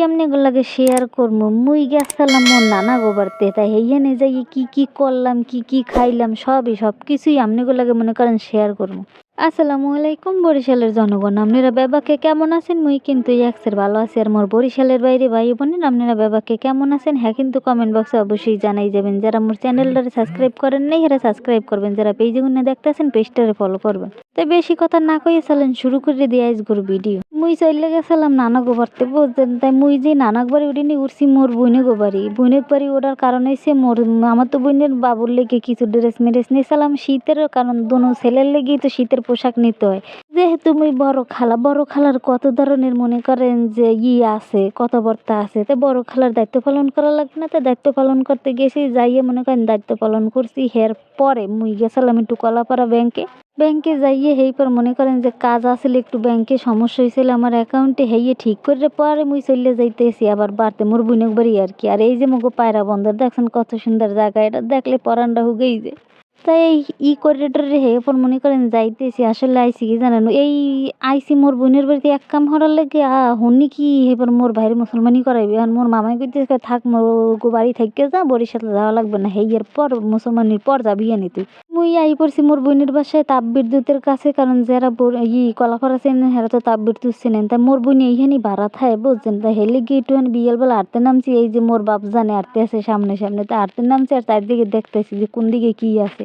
এমনি লাগে শেয়ার করব মুই গেছিলাম মোর নানা গোবারতে তাই হেইখানে যাই কি কি করলাম, কি কি খাইলাম, সবই সব কিছুই আমনি লাগে মনে করেন শেয়ার করব আসসালামু আলাইকুম বরিশালের জনগণ। আপনারা বেবাকে কেমন আছেন? মুই কিন্তু একসের ভালো আছি আর মোর বরিশালের বাইরে ভাই বোনেন আপনারা বেবাকে কেমন আছেন? হ্যাঁ কিন্তু কমেন্ট বক্সে অবশ্যই জানাই যাবেন। যারা মোর চ্যানেলটারে সাবস্ক্রাইব করেন নাই, এরা সাবস্ক্রাইব করবেন। যারা পেজে গুনে দেখতেছেন পেজটারে ফলো করবেন। তাই বেশি কথা না কইয়ে চলেন, শুরু করে দিয়ে আজগুর ভিডিও মুই চলে গেছিলাম নানা গোবারতে বুঝছেন? তাই মুই যে নানাক বাড়ি উঠিনি, উঠছি মোর বইনে গোবারি বইনের বাড়ি ওঠার কারণ হয়েছে মোর, আমার তো বইনের বাবুর লেগে কিছু ড্রেস মেরেস নিয়েছিলাম। শীতের কারণ, দোনো ছেলের লেগেই তো শীতের পোশাক নিতে হয়। যেহেতু মুই বড় খালা, বড় খালার কত ধরনের মনে করেন যে ই আছে, কথাবার্তা আছে, তো বড় খালার দায়িত্ব পালন করা লাগবে না, তো দায়িত্ব পালন করতে গেছি, যাইয়ে মনে করেন দায়িত্ব পালন করছি, হের পরে মুই গেছিলাম একটু কলাপাড়া ব্যাংকে ব্যাংকে যাইয়ে হেই পর মনে করেন যে কাজ আসলে, একটু ব্যাংকে সমস্যা হয়েছিল আমার অ্যাকাউন্টে হেইয়ে ঠিক করে পরে মুই চলে যাইতেছি, আবার বাড়তে মোর বুনক বাড়ি আর কি। আর এই যে মগো পায়রা বন্দর, দেখছেন কত সুন্দর জায়গা, এটা দেখলে পরানটা হুগেই যে তাই ই করিডোরে হে পর মনে করেন যাইতেছি, আসলে আইসি কি জানেন? এই আইসি মোর বোনের বাড়িতে এক কাম হরার লেগে, আ হন্নি কি এবার মোর ভাইয়ের মুসলমানি করাইবে? আর মোর মামাই কইতেছে থাক, মোর গো বাড়ি থেকে যা বরিশাল যাওয়া লাগবে না হেইয়ের পর মুসলমানির পর যাবি আনি তুই। মুই আই পড়ছি মোর বোনের বাসায় তাপ বিদ্যুতের কাছে, কারণ যারা ই কলাপাড়া চেনেন, হেরা তো তাপ বিদ্যুৎ চেনেন। তা মোর বোন এইখানে ভাড়া থাকে বুঝছেন? তা হেলে গিয়ে একটু বিয়েল বেলা আটতে নামছি, এই যে মোর বাপ জানে আটতে আছে সামনে সামনে। তা আটতে নামছি আর চারদিকে দেখতেছি যে কোন দিকে কি আছে।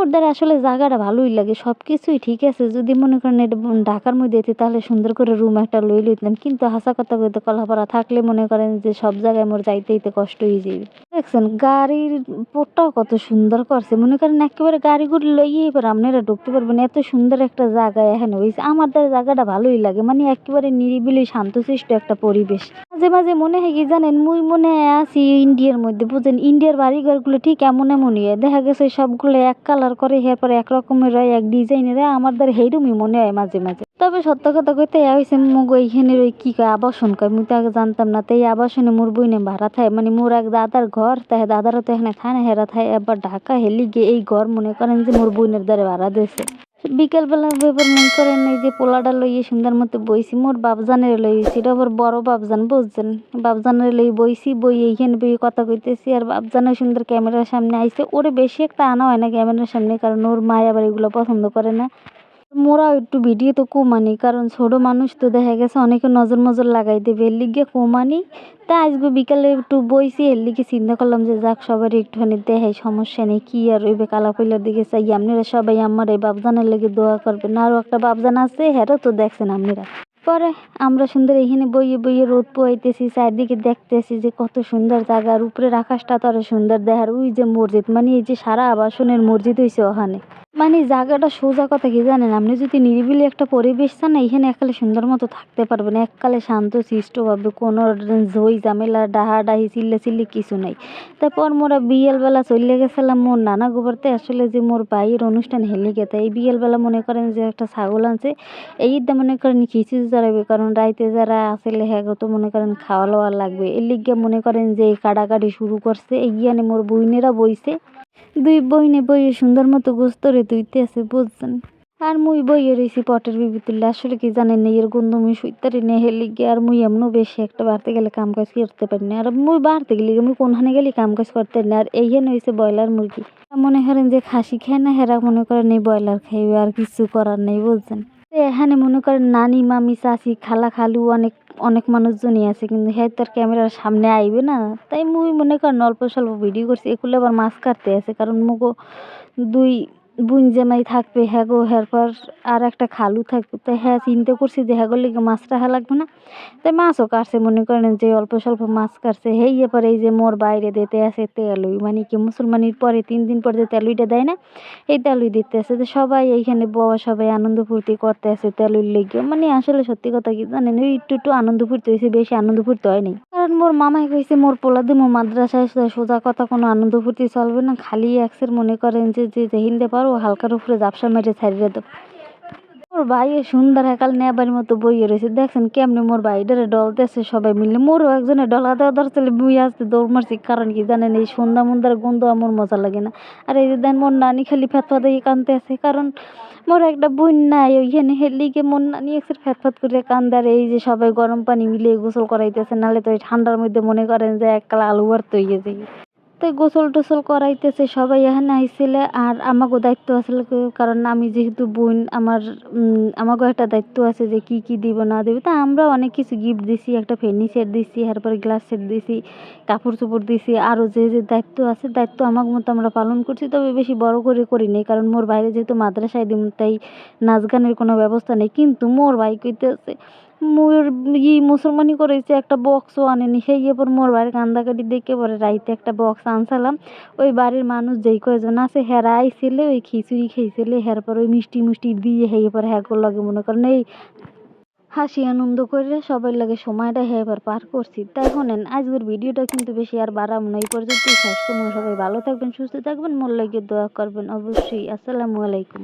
মোর দ্বারা আসলে জায়গাটা ভালোই লাগে সব কিছুই ঠিক আছে। যদি মনে করেন এটা ঢাকার মধ্যে যেতে তাহলে সুন্দর করে রুম একটা লই লইতাম। কিন্তু হাসা কথা কইতে কলাপাড়া থাকলে মনে করেন যে সব জায়গায় মোর যাইতে যাইতে কষ্ট হয়ে যাবে দেখছেন, গাড়ির পোটটাও কত সুন্দর করছে। মনে করেন একেবারে গাড়িগুলো লইয়ে এবার আপনারা ঢুকতে পারবেন। এত সুন্দর একটা জায়গা এখানে হয়েছে আমার দ্বারা জায়গাটা ভালোই লাগে মানে একেবারে নিরিবিলি, শান্তশিষ্ট একটা পরিবেশ। মাঝে মাঝে মনে হয় কি জানেন, মুই মনে আছি ইন্ডিয়ার মধ্যে, বুঝেন? ইন্ডিয়ার বাড়িঘরগুলো ঠিক এমন এমনই দেখা গেছে সবগুলো এক কালার করে এরপর এক রকমের হয়, এক ডিজাইনের হয়, আমার দ্বারা সেইরকমই মনে হয় মাঝে মাঝে। তবে সত্য কথা কইতে হয়েছে মুগো এইখানের ওই কি কয় আবাসন কয়, মুই তো আগে জানতাম না। তাই আবাসনে মোর বইনে ভাড়া থাকে মানে মোর এক দাদার ঘর তাই দাদারও তো এখানে থানা হেরা থাকে এবার ঢাকা হেলি গিয়ে এই ঘর মনে করেন যে মোর বইনের দ্বারে ভাড়া দিয়েছে। বিকেলবেলা ব্যাপার মন করেন এই যে পোলাটা লইয়ে সুন্দর মতো বইছি, মোর বাপজানের লইছি এটা আবার বড় বাপজান, বুঝছেন? বাপজানের লই বইছি, বই এইখানে বই কথা কইতেছি, আর বাপজানের সুন্দর ক্যামেরার সামনে আইছে। ওরে বেশি একটা আনা হয় না ক্যামেরার সামনে, কারণ ওর মা আবার এগুলো পছন্দ করে না। মোরাও একটু ভিডিও তো কমানি, কারণ ছোট মানুষ তো দেখা গেছে অনেকে নজর মজর লাগাই দেবে এর লিগে কমানি। তা আজকে বিকালে একটু বইছি এর লিগে চিন্তা করলাম যে যাক সবার একটুখানি দেখাই, সমস্যা নেই, কি আর ওইবে কালা কইলার দিকে চাই। আপনারা সবাই আমার এই বাপজানের লেগে দোয়া করবেন। আরও একটা বাপজান আছে হ্যারও তো দেখছেন আপনারা। পরে আমরা সুন্দর এখানে বইয়ে বইয়ে রোদ পোয়াইতেছি চারদিকে দেখতেছি যে কত সুন্দর জায়গা। আর উপরের আকাশটা তো আরও সুন্দর দেখার। ওই যে মসজিদ মানে এই যে সারা আবাসনের মসজিদ হয়েছে ওখানে। মানে জায়গাটা সোজা কথা কি জানেন? আপনি যদি নিরিবিলি একটা পরিবেশ চান এখানে এককালে সুন্দর মতো থাকতে পারবেন। এককালে শান্ত শিষ্টভাবে কোনো ঝই ঝামেলা ডাহা ডাহি চিল্লে চিল্লি কিছু নাই। তারপর মোরা বিয়েলবেলা চলে গেছিলাম মোর নানা গোবরতে। আসলে যে মোর বাইয়ের অনুষ্ঠান হেলে গেতে এই বিয়েলবেলা মনে করেন যে একটা ছাগল আনছে। এই ঈদটা মনে করেন খিচুড়ি জড়াবে কারণ রাইতে যারা আসলে হ্যাঁ তো মনে করেন খাওয়া লাগবে। এর লিগে মনে করেন যে কাটাকাটি শুরু করছে। এই মোর বইনেরা বইছে। দুই বইনে বইয়ে সুন্দর মতো গোস্ত রে দুইতে আছে বুঝছেন? আর মুই বইয়ে রয়েছি পটের বিবি তুললে আসলে কি জানেন এর গন্ধ মুই সুইতারি নে হেলি গিয়ে আর মুই এমনও বেশি একটা বাড়তে গেলে কাম কাজ করতে পারি না, আর মুই বাড়তে গেলে মুই কোনখানে গেলে কাম কাজ করতে না, আর এইখানে হয়েছে ব্রয়লার মুরগি। মনে করেন যে খাসি খায় না, হেরা মনে করেন এই ব্রয়লার খাইবে, আর কিছু করার নেই, বুঝছেন? এখানে মনে করেন নানি, মামি, চাচি, খালা, খালু অনেক অনেক মানুষজনই আছে, কিন্তু হ্যাঁ তার ক্যামেরার সামনে আইবে না। তাই মুই মনে করেন অল্প স্বল্প ভিডিও করছি, এগুলো আবার মাছ কাটতে আছে, কারণ মুগো দুই বুন জামাই থাকবে হ্যাঁ গো হ্যার পর আর একটা খালু থাকবে। তো হ্যাঁ চিন্তা করছি যে হ্যাঁ লিগে মাছ রাখা লাগবে না। তাই মাছও কাটছে, মনে করেন যে অল্প স্বল্প মাছ কাটছে। হেই এবার এই যে মোর বাইরে দিতে আছে তেলুই মানে কি মুসলমানির পরে তিন দিন পর যে তেলুইটা দেয় না, এই তেলুই দিতে আছে। যে সবাই এইখানে বাবা সবাই আনন্দ ফুর্তি করতে আছে তেলুই লেগে। মানে আসলে সত্যি কথা কি জানেন, ওই একটু একটু আনন্দ ফুর্তি হয়েছে, বেশি আনন্দ ফুর্তি হয়নি কারণ মোর মামাই কইছে, মোর পোলা দিমো মাদ্রাসায় সোজা কথা কোনো আনন্দ ফুর্তি চলবে না। খালি একসের মনে করেন যে যে হিন্দে পারো হালকার উপরে জাপসা মেরে ছাড়িয়ে দেব। মোর ভাই সুন্দর একাল নেবার মতো বইয়ে রয়েছে দেখছেন কেমনে মোর ভাইটারে ডলতেছে সবাই মিলে। মোরও একজনে ডলা দেওয়া ধরছিল বুই আসতে দৌড় মারছি, কারণ কি জানেন এই সন্ধ্যা মুন্দার গন্ধ আমার মজা লাগে না। আর এই যে দেন মোর নানি খালি ফেতফা দিয়ে কানতে আছে, কারণ মোর একটা বোন নাই, ওইখানে হেলিকে মন না নিয়ে একসাথে ফ্যাতফাত করে কান্দার এই যে সবাই গরম পানি মিলিয়ে গোসল করাইতেছে নাহলে তো এই ঠান্ডার মধ্যে মনে করেন যে এক কালা আলু হয়ে গেছে তো গোসল টোসল করাইতেছে, সবাই এখানে আইছিলে আর আমাকেও দায়িত্ব আসলে কারণ আমি যেহেতু বোন, আমার আমাকেও একটা দায়িত্ব আছে যে কি কি দিব, না দিব। তা আমরা অনেক কিছু গিফট দিছি, একটা ফেনি সেট দিছি তারপরে গ্লাস সেট দিছি, কাপড় চোপড় দিছি আরও যে যে দায়িত্ব আছে, দায়িত্ব আমার মতো আমরা পালন করছি, তবে বেশি বড় করে করি নাই, কারণ মোর বাইরে যেহেতু মাদ্রাসায় দিম, তাই নাচ গানের কোনো ব্যবস্থা নেই। কিন্তু মোর ভাই কইতেছে মোর ই মুসলমানি করেছে, একটা বক্সও আনেনি। সেই এরপর মোর বাড়ির কান্দাকাটি দেখে পরে রাইতে একটা বক্স আনছিলাম। ওই বাড়ির মানুষ যেই কয়জন আছে, হেরা আইছিলে, ওই খিচুড়ি খেয়েছিলে হের পর ওই মিষ্টি মিষ্টি দিয়ে হেয়ে পরে হ্যাঁ লাগে মনে করেন, এই হাসি আনন্দ করে সবাই লাগে সময়টা এবার পার করছি। তাই শোনেন, আজকের ভিডিওটা কিন্তু বেশি আর বাড়াম না, এই পর্যন্তই। শেষ করব সবাই ভালো থাকবেন, সুস্থ থাকবেন, মোর লাগে দোয়া করবেন অবশ্যই। আসসালামু আলাইকুম।